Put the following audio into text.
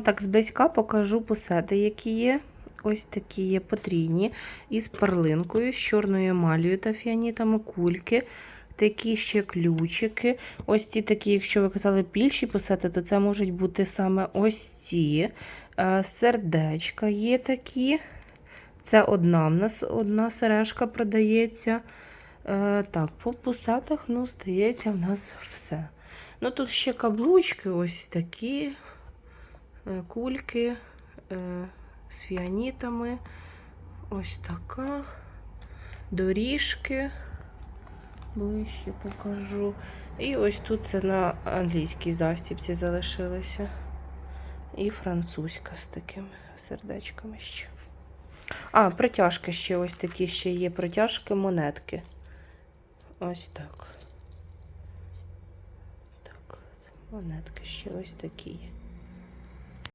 Так, зблизька покажу посети, які є. Ось такі є потрійні, із перлинкою, з чорною емалією та фіанітами, кульки, такі ще ключики. Ось ці такі, якщо ви казали більші посети, то це можуть бути саме ось ці. Е, Сердечка є такі. Це одна в нас одна сережка продається. Е, так, по посетах, ну, здається, в нас все. Ну, тут ще каблучки ось такі кульки е, з фіанітами. Ось така. Доріжки. Ближче покажу. І ось тут це на англійській застібці залишилося. І французька з такими сердечками ще. А, протяжки ще ось такі ще є. Протяжки монетки. Ось так. Так, монетки ще ось такі є.